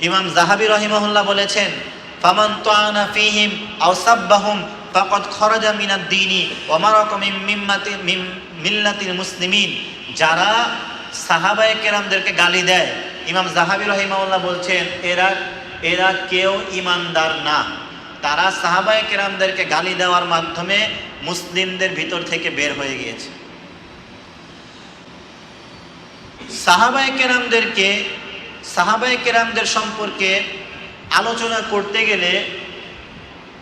ইমাম জাহাবি রহিমহুল্লাহ বলেছেন, ফামান তোয়ানা ফিহিম আও সাব্বাহুম ফাকাদ খরাজা মিনাদ দীনি ওয়া মারাকা মিম্মাতি, মিম, মিল্লাতিল মুসলিমিন। যারা সাহাবায়ে কেরামদেরকে গালি দেয়, ইমাম জাহাবি রহিমাহুল্লাহ বলছেন, এরা এরা কেউ ইমানদার না। তারা সাহাবায়ে কেরামদেরকে গালি দেওয়ার মাধ্যমে মুসলিমদের ভিতর থেকে বের হয়ে গিয়েছে। সাহাবায়ে কেরামদেরকে সাহাবায়ে কেরামদের সম্পর্কে আলোচনা করতে গেলে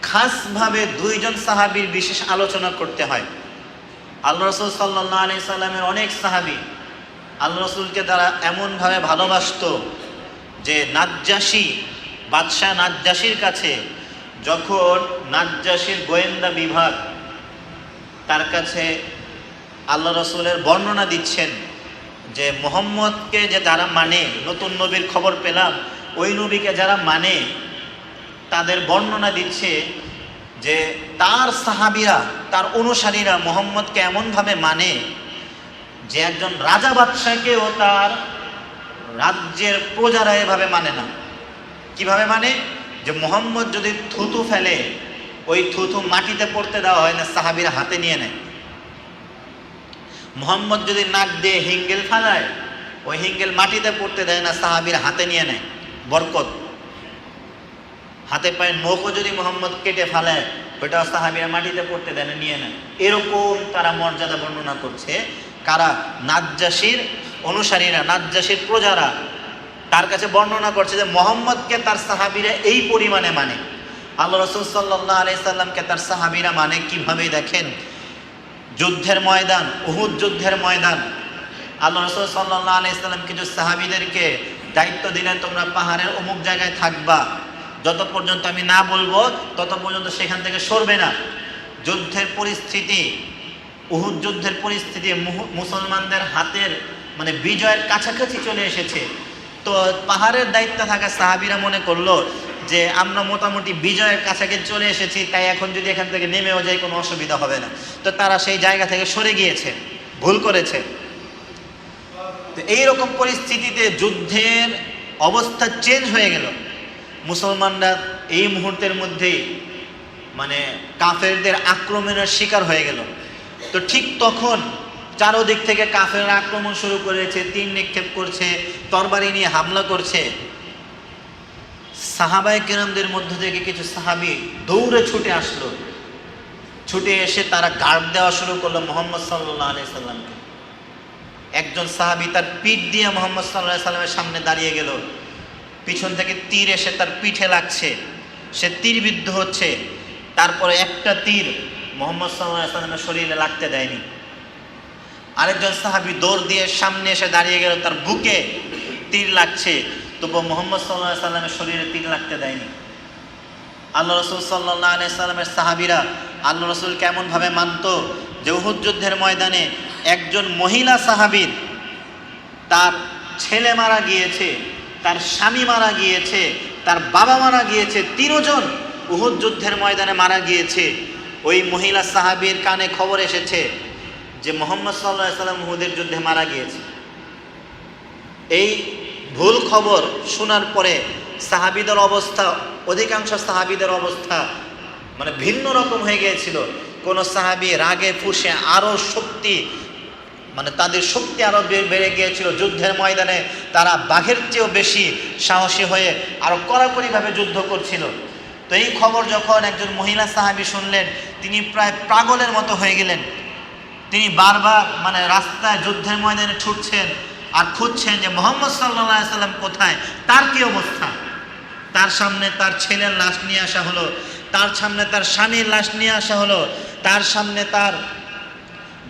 খাসভাবে দুইজন সাহাবীর বিশেষ আলোচনা করতে হয়। আল্লাহ রসুল সাল্লাহ আলি সাল্লামের অনেক সাহাবী আল্লাহ রসুলকে তারা এমনভাবে ভালোবাসতো যে নাজ্জাসী, বাদশাহ নাজ্জাসীর কাছে যখন নাজ্জাসীর গোয়েন্দা বিভাগ তার কাছে আল্লাহ রসুলের বর্ণনা দিচ্ছেন যে মোহাম্মদকে যে যারা মানে নতুন নবীর খবর পেলাম, ওই নবীকে যারা মানে তাদের বর্ণনা দিচ্ছে যে তার সাহাবিরা, তার অনুসারীরা মোহাম্মদকে এমনভাবে মানে যে একজন রাজা বাদশাকেও তার রাজ্যের প্রজারা এভাবে মানে না। কীভাবে মানে? যে মোহাম্মদ যদি থুতু ফেলে, ওই থুতু মাটিতে পড়তে দেওয়া হয় না, সাহাবিরা হাতে নিয়ে নেয়। মোহাম্মদ যদি নাক দিয়ে হিঙ্গেল ফালায়, ওই হিঙ্গেল মাটিতে পড়তে দেয় না, সাহাবির হাতে নিয়ে নেয়, বরকত। হাতে পায়ে নৌকো যদি মোহাম্মদ কেটে ফেলায় ওইটা সাহাবিরা মাটিতে পড়তে দেয় না, নিয়ে নেয়। এরকম তারা মর্যাদা বর্ণনা করছে। কারা নাজ্জাসীর অনুসারীরা, নাজ্জাসীর প্রজারা, তার কাছে বর্ণনা করছে যে মোহাম্মদকে তার সাহাবিরা এই পরিমাণে মানে। আল্লাহ রসুল সাল্লাহ আলি সাল্লামকে তার সাহাবিরা মানে। কীভাবে দেখেন? যুদ্ধের ময়দান, উহুদ যুদ্ধের ময়দান। আল্লাহ রসুল সাল্লাহ আলি সাল্লাম কিছু সাহাবিদেরকে দায়িত্ব দিলেন, তোমরা পাহাড়ের অমুক জায়গায় থাকবা। যত পর্যন্ত আমি না বলব, তত পর্যন্ত সেখান থেকে সরবে না। যুদ্ধের পরিস্থিতি, উহুদ যুদ্ধের পরিস্থিতি মুসলমানদের হাতের মানে বিজয়ের কাছাকাছি চলে এসেছে। তো পাহাড়ের দায়িত্বে থাকা সাহাবিরা মনে করল যে আমরা মোটামুটি বিজয়ের কাছাকাছি চলে এসেছি, তাই এখন যদি এখান থেকে নেমেও যাই কোনো অসুবিধা হবে না। তো তারা সেই জায়গা থেকে সরে গিয়েছে, ভুল করেছে। তো এইরকম পরিস্থিতিতে যুদ্ধের অবস্থা চেঞ্জ হয়ে গেল। মুসলমানরা এই মুহূর্তের মধ্যেই মানে কাফেরদের আক্রমণের শিকার হয়ে গেল। তো ঠিক তখন চারোদিক থেকে কাফের আক্রমণ শুরু করেছে তীর নিক্ষেপ করছে, তরবারি নিয়ে হামলা করছে। সাহাবায় কেরামদের মধ্য থেকে কিছু সাহাবি দৌড়ে ছুটে আসলো। ছুটে এসে তারা গার্ড দেওয়া শুরু করল মোহাম্মদ সাল্লাহ আলি সাল্লামকে। একজন সাহাবি তার পিঠ দিয়ে মোহাম্মদ সাল্লাহ সাল্লামের সামনে দাঁড়িয়ে গেল। পিছন থেকে তীর এসে তার পিঠে লাগছে। সে তীরবিদ্ধ হচ্ছে। তারপরে একটা তীর মোহাম্মদ সাল্লাহ সাল্লামের শরীরে লাগতে দেয়নি। আরেকজন সাহাবি দৌড় দিয়ে সামনে এসে দাঁড়িয়ে গেল। তার বুকে তীর লাগছে। তবু মোহাম্মদ সাল্লাহ সাল্লামের শরীরে তীর লাগতে দেয়নি। আল্লাহ রসুল সাল্লাহ আলি সাল্লামের সাহাবিরা আল্লাহ রসুল কেমনভাবে মানত যে উহুদ যুদ্ধের ময়দানে একজন মহিলা সাহাবীর তার ছেলে মারা গিয়েছে, তার স্বামী মারা গিয়েছে, তার বাবা মারা গিয়েছে, তিনজন উহুদ যুদ্ধের ময়দানে মারা গিয়েছে। ওই মহিলা সাহাবীর কানে খবর এসেছে যে মোহাম্মদ সাল্লাহ সাল্লাম উহুদের যুদ্ধে মারা গিয়েছে। এই ভুল খবর শোনার পরে সাহাবিদের অবস্থা, অধিকাংশ সাহাবিদের অবস্থা মানে ভিন্ন রকম হয়ে গিয়েছিল। কোন সাহাবি রাগে, ফুসে আরও শক্তি মানে তাদের শক্তি আরও বেড়ে গিয়েছিল। যুদ্ধের ময়দানে তারা বাঘের চেয়েও বেশি সাহসী হয়ে আরও কড়াকড়িভাবে যুদ্ধ করছিল। তো এই খবর যখন একজন মহিলা সাহাবি শুনলেন, তিনি প্রায় পাগলের মতো হয়ে গেলেন। তিনি বারবার মানে রাস্তায় যুদ্ধের ময়দানে ছুটছেন। আর খুঁজছেন যে মোহাম্মদ সাল্লাহ সাল্লাম কোথায়? তার কি অবস্থা? তার সামনে তার ছেলের লাশ নিয়ে আসা হলো। তার সামনে তার স্বামীর লাশ নিয়ে আসা হলো। তার সামনে তার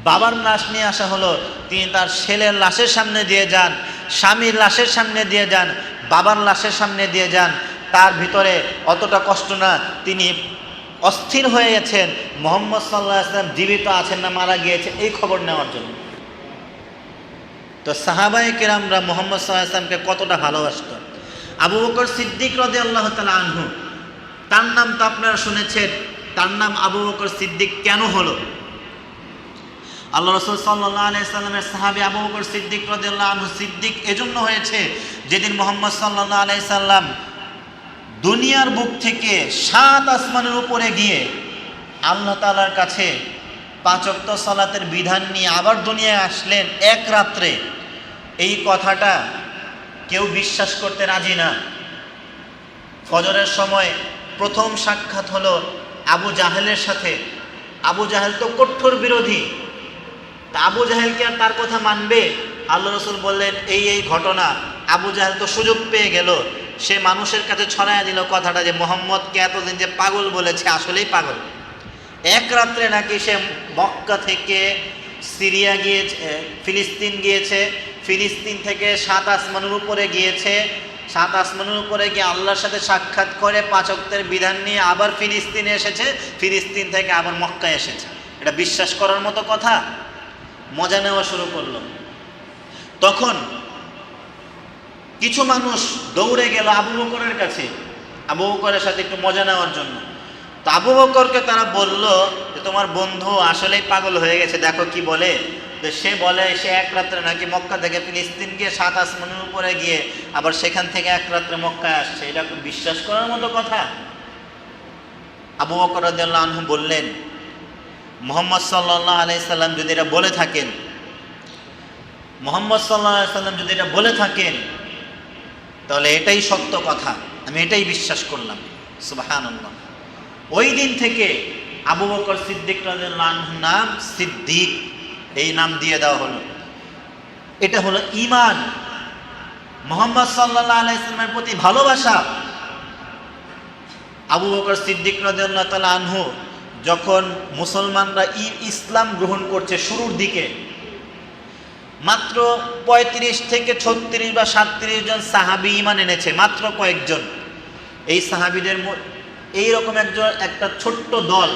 বাবার লাশ নিয়ে আসা হলো। তিনি তার ছেলের লাশের সামনে দিয়ে যান, স্বামীর লাশের সামনে দিয়ে যান, বাবার লাশের সামনে দিয়ে যান। তার ভিতরে অতটা কষ্ট না, তিনি অস্থির হয়ে গেছেন। মোহাম্মদ সাল্লাহ আসলাম জীবিত আছেন না, মারা গিয়েছে, এই খবর নেওয়ার জন্য। তো সাহাবাই কেরামরা মোহাম্মদ সাল্লাহ কতটা ভালোবাসত? আবু বকর সিদ্দিক রদে আল্লাহ তালা আনহু, তার নাম তো আপনারা শুনেছেন, তার নাম আবু বকর সিদ্দিক কেন হলো? আল্লাহ রসুল সাল্লাহ আলাইসাল্লামের সাহাবি আবু বকর সিদ্দিক রদিয়াল্লাহ আনহু সিদ্দিক এজন্য হয়েছে, যেদিন মোহাম্মদ সাল্লাহ আলাইসাল্লাম দুনিয়ার বুক থেকে সাত আসমানের উপরে গিয়ে আল্লাহ তালার কাছে পাঁচক্ত সালাতের বিধান নিয়ে আবার দুনিয়ায় আসলেন এক রাত্রে। এই কথাটা কেউ বিশ্বাস করতে রাজি না। ফজরের সময় প্রথম সাক্ষাৎ হলো আবু জাহেলের সাথে। আবু জাহেল তো কঠোর বিরোধী। তা আবু জাহেলকে আর তার কথা মানবে? আল্লাহ রসুল বললেন, এই এই ঘটনা আবু জাহেল তো সুযোগ পেয়ে গেল। সে মানুষের কাছে ছড়াইয়া দিল কথাটা যে মোহাম্মদকে এতদিন যে পাগল বলেছে, আসলেই পাগল। এক রাত্রে নাকি সে মক্কা থেকে সিরিয়া গিয়েছে, ফিলিস্তিন গিয়েছে, ফিলিস্তিন থেকে সাত আসমানের উপরে গিয়েছে, সাত আসমানের উপরে গিয়ে আল্লাহর সাথে সাক্ষাৎ করে পাচকদের বিধান নিয়ে আবার ফিলিস্তিনে এসেছে, ফিলিস্তিন থেকে আবার মক্কায় এসেছে। এটা বিশ্বাস করার মতো কথা? মজা নেওয়া শুরু করল। তখন কিছু মানুষ দৌড়ে গেল আবু বকরের কাছে। আবু বকরের সাথে একটু মজা নেওয়ার জন্য। তো আবু বকরকে তারা বলল যে, তোমার বন্ধু আসলেই পাগল হয়ে গেছে, দেখো কি বলে। তো সে বলে, সে এক রাত্রে নাকি মক্কা থেকে ফিলিস্তিন গিয়ে সাত আসমানের উপরে গিয়ে আবার সেখান থেকে এক রাত্রে মক্কায় আসছে। এটা কি বিশ্বাস করার মতো কথা? আবু বকর আনহু বললেন, মোহাম্মদ সাল্লাহ আলাইসাল্লাম যদি এটা বলে থাকেন, মোহাম্মদ সাল্লাহ সাল্লাম যদি এটা বলে থাকেন, তাহলে এটাই সত্য কথা। আমি এটাই বিশ্বাস করলাম। সুবাহান ওই দিন থেকে আবু বকর সিদ্দিক নাম সিদ্দিক। এই নাম দিয়ে দেওয়া হলো। এটা হলো ইমান মোহাম্মদ সাল্লাহ আলাইসলামের প্রতি ভালোবাসা। আবু বকর সিদ্দিক রাজিয়াল্লাহ তালা আনহু যখন মুসলমানরা ই ইসলাম গ্রহণ করছে শুরুর দিকে, মাত্র পঁয়ত্রিশ থেকে ছত্রিশ বা সাতত্রিশ জন সাহাবি ইমান এনেছে, মাত্র কয়েকজন। এই সাহাবিদের ম- এইরকম একজন, একটা ছোট্ট দল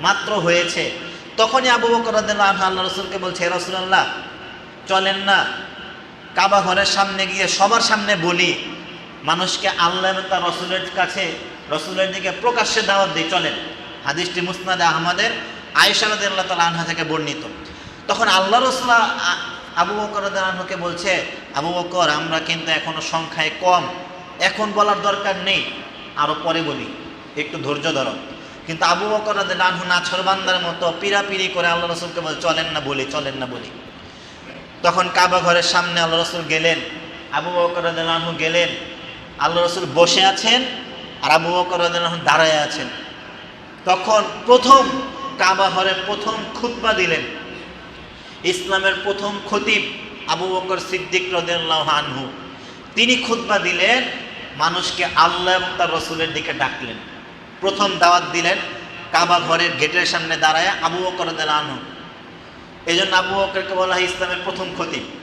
মাত্র হয়েছে। তখনই আবু বকর আল্লাহ রসুলকে বলছে, "হে রাসূলুল্লাহ, চলেন না। কাবা ঘরের সামনে গিয়ে সবার সামনে বলি, মানুষকে আল্লাহ এবং তার রসুলের কাছে, রসুলের দিকে প্রকাশ্যে দাওয়াত দিয়ে চলেন। হাদিসটি মুসনাদ আহমদের, আয়েশা আল্লাহ তাআলা আনহা থেকে বর্ণিত। তখন আল্লাহ রসুল আ- আবু বকর আনহুকে বলছে, আবু বকর, আমরা কিন্তু এখনও সংখ্যায় কম। এখন বলার দরকার নেই আরও পরে বলি। একটু ধৈর্য ধরো। কিন্তু আবু বকর আনহু নাছরবান্দার মতো পিরাপিরি করে আল্লাহ রসুলকে বলে, চলেন না বলি, চলেন না বলি। তখন কাবা ঘরের সামনে আল্লাহ রসুল গেলেন। আবু বকর আনহু গেলেন। আল্লাহ রসুল বসে আছেন আর আবু বকর আনহু দাঁড়ায় আছেন। তখন প্রথম কাবা ঘরে প্রথম খুতবা দিলেন। ইসলামের প্রথম খতিব আবু বকর সিদ্দিক রদিয়াল্লাহ আনহু। তিনি খুতবা দিলেন, মানুষকে আল্লাহ এবং তার রসুলের দিকে ডাকলেন। প্রথম দাওয়াত দিলেন কাবা ঘরের গেটের সামনে দাঁড়ায় আবু অকর আনহু। এই জন্য আবু অকরকে বলা হয় ইসলামের প্রথম খতিব।